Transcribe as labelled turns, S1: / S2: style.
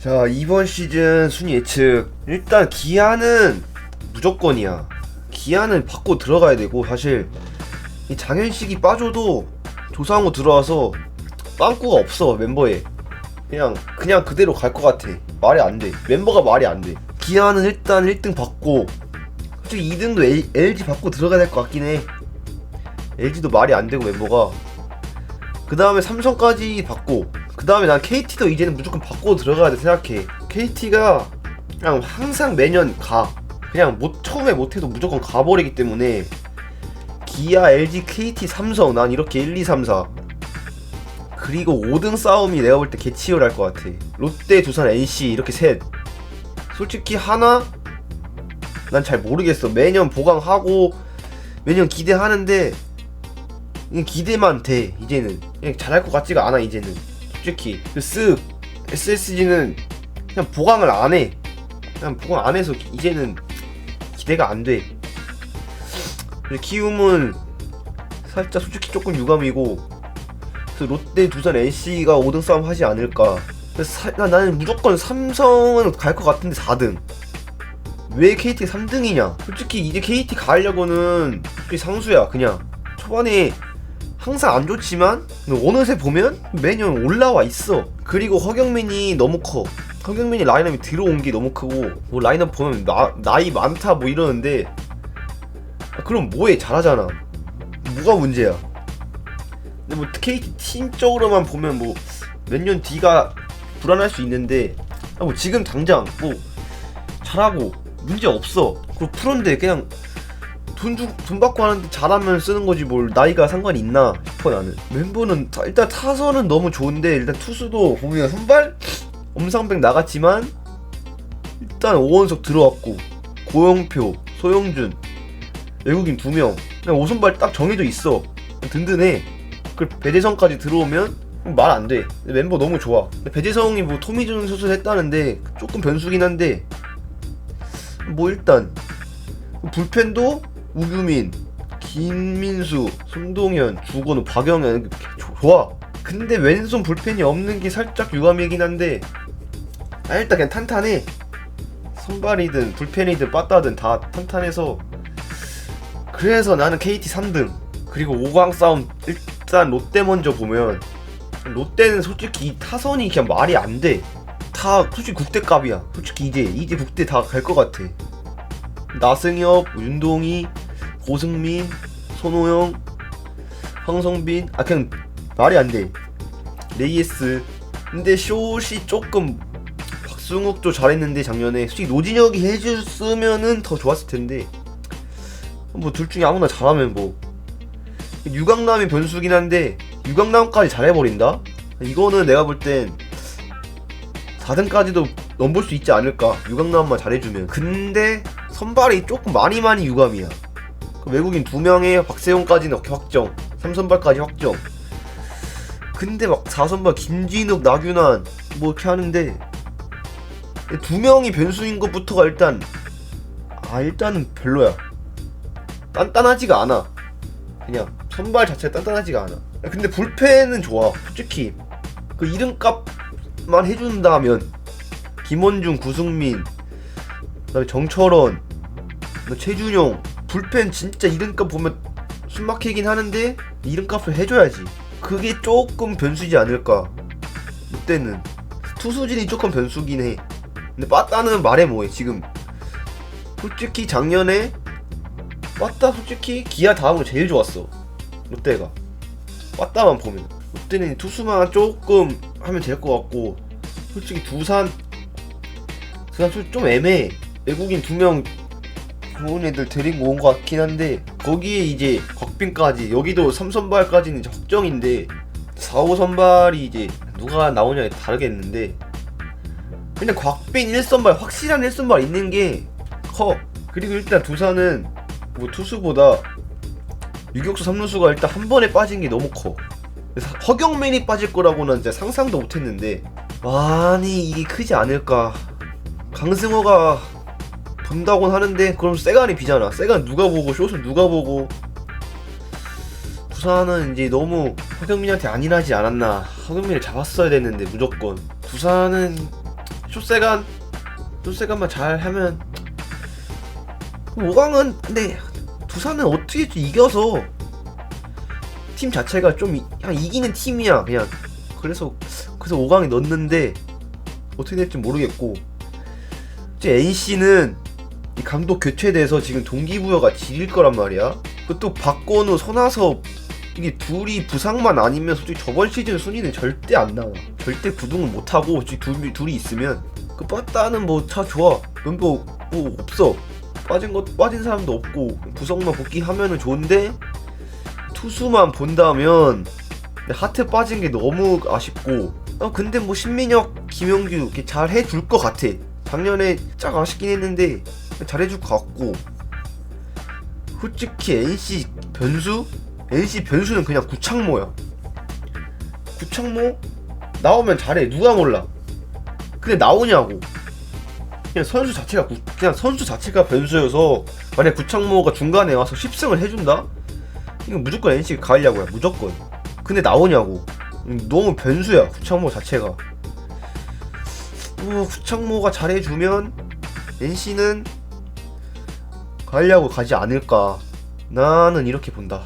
S1: 자 이번 시즌 순위 예측. 일단 기아는 무조건이야. 기아는 받고 들어가야 되고 사실 이 장현식이 빠져도 조상우 들어와서 빵꾸가 없어 멤버에. 그냥 그냥 그대로 갈 것 같아. 말이 안돼. 멤버가 말이 안돼. 기아는 일단 1등 받고 솔직히 2등도 L, LG 받고 들어가야 될 것 같긴 해. LG도 말이 안 되고 멤버가. 그 다음에 삼성까지 받고 그 다음에 난 KT도 이제는 무조건 받고 들어가야 돼 생각해. KT가 그냥 항상 매년 가. 그냥 못 처음에 못해도 무조건 가버리기 때문에 기아, LG, KT, 삼성 난 이렇게 1, 2, 3, 4 그리고 5등 싸움이 내가 볼 때 개치열할 것 같아. 롯데, 두산, NC 이렇게 셋. 솔직히 하나? 난 잘 모르겠어. 매년 보강하고 매년 기대하는데 기대만 돼 이제는. 잘할 것 같지가 않아 이제는 솔직히. 그쓱 SSG는 그냥 보강을 안 해. 그냥 보강 안 해서 이제는 기대가 안 돼. 키움은 살짝 솔직히 조금 유감이고 롯데 두산 NC가 5등 싸움 하지 않을까. 사- 나- 나는 무조건 삼성은 갈 것 같은데 4등. 왜 KT 3등이냐? 솔직히 이제 KT 가려고는 상수야 그냥. 초반에 항상 안 좋지만 어느새 보면 매년 올라와 있어. 그리고 허경민이 너무 커. 허경민이 라인업이 들어온 게 너무 크고 뭐 라인업 보면 나, 나이 많다 뭐 이러는데 아, 그럼 뭐해 잘하잖아. 뭐가 문제야? 근데 뭐 KT 팀적으로만 보면 뭐 몇 년 뒤가 불안할 수 있는데 아, 뭐 지금 당장 뭐 잘하고 문제 없어. 그리고 프로인데 그냥 돈, 주, 돈 받고 하는데 잘하면 쓰는 거지 뭘 나이가 상관이 있나 싶어 나는. 멤버는 타- 일단 타선은 너무 좋은데 일단 투수도 보면 선발? 엄상백 나갔지만 일단 오원석 들어왔고 고영표 소영준 외국인 두명. 그냥 오선발 딱 정해져 있어. 든든해. 그 배재성까지 들어오면 말 안 돼. 멤버 너무 좋아. 배재성이 뭐 토미존 수술 했다는데 조금 변수긴 한데 뭐 일단 불펜도 우규민, 김민수, 손동현, 주건우, 박영현 좋아. 근데 왼손 불펜이 없는 게 살짝 유감이긴 한데 아, 일단 그냥 탄탄해. 선발이든 불펜이든 빠따든 다 탄탄해서 그래서 나는 KT 3등 그리고 5강 싸움 일단 롯데 먼저 보면 롯데는 솔직히 이 타선이 그냥 말이 안 돼. 다 솔직히 국대 값이야. 솔직히 이제 이제 국대 다 갈 것 같아. 나승엽, 윤동희, 고승민, 손호영, 황성빈 아 그냥 말이 안 돼. 레이에스. 근데 숏이 조금 박승욱도 잘했는데 작년에 솔직히 노진혁이 해줬으면은 더 좋았을 텐데 뭐 둘 중에 아무나 잘하면 뭐 유강남이 변수긴 한데 유강남까지 잘해버린다? 이거는 내가 볼 땐 4등까지도 넘볼 수 있지 않을까 유강남만 잘해주면 근데 선발이 조금 많이 많이 유감이야 그 외국인 두 명에 박세용까지는 확정 3선발까지 확정. 근데 막 4선발 김진욱 나균환 뭐 이렇게 하는데 두 명이 변수인 것부터가 일단 아 일단은 별로야. 단단하지가 않아. 그냥 선발 자체가 단단하지가 않아. 근데 불펜은 좋아 솔직히. 그 이름값만 해준다면 김원중 구승민 그다음에 정철원 그다음에 최준용 불펜 진짜 이름값 보면 숨막히긴 하는데 이름값을 해줘야지. 그게 조금 변수지 않을까 롯데는. 투수진이 조금 변수긴 해. 근데 빠따는 말해 뭐해 지금. 솔직히 작년에 빠따 솔직히 기아 다음으로 제일 좋았어 롯데가. 빠따만 보면. 롯데는 투수만 조금 하면 될 것 같고 솔직히 두산 두산 좀 애매해. 외국인 두 명 좋은 애들 데리고 온 것 같긴 한데 거기에 이제 곽빈까지 여기도 3선발까지는 이제 확정인데 4, 5선발이 이제 누가 나오냐에 다르겠는데 근데 곽빈 1선발 확실한 1선발 있는 게 커. 그리고 일단 두산은 뭐 투수보다 유격수 3루수가 일단 한 번에 빠진 게 너무 커. 그래서 허경민이 빠질 거라고는 진짜 상상도 못했는데 많이 이게 크지 않을까. 강승호가 본다곤 하는데 그럼 세간이 비잖아. 세간 누가 보고 숏을 누가 보고. 부산은 이제 너무 허경민한테 안일하지 않았나. 허경민을 잡았어야 됐는데 무조건. 부산은 조세간 조세간만 잘 하면. 5강은 근데 두산은 어떻게 이겨서 팀 자체가 좀 이- 그냥 이기는 팀이야 그냥. 그래서 그래서 5강에 넣었는데 어떻게 될지 모르겠고. 이제 NC는 이 감독 교체돼서 지금 동기부여가 지릴 거란 말이야. 그또 박건우, 손아섭 이게 둘이 부상만 아니면 솔직히 저번 시즌 순위는 절대 안 나와. 절대 구등은 못 하고 둘이 둘이 있으면 그 빠따는 뭐 차 좋아. 멤버 뭐 없어. 빠진 것 빠진 사람도 없고 구성만 복귀하면은 좋은데 투수만 본다면 하트 빠진 게 너무 아쉽고 아 근데 뭐 신민혁, 김영규 이렇게 잘 해줄 것 같아. 작년에 짝 아쉽긴 했는데 잘해줄 것 같고 솔직히 NC 변수? NC 변수는 그냥 구창모야. 구창모 나오면 잘해 누가 몰라. 근데 나오냐고. 그냥 선수 자체가 구- 그냥 선수 자체가 변수여서 만약 구창모가 중간에 와서 10승을 해준다? 이건 무조건 NC 가려고야 무조건. 근데 나오냐고. 음, 너무 변수야 구창모 자체가. 어, 구창모가 잘해주면 NC는 가려고 가지 않을까. 나는 이렇게 본다.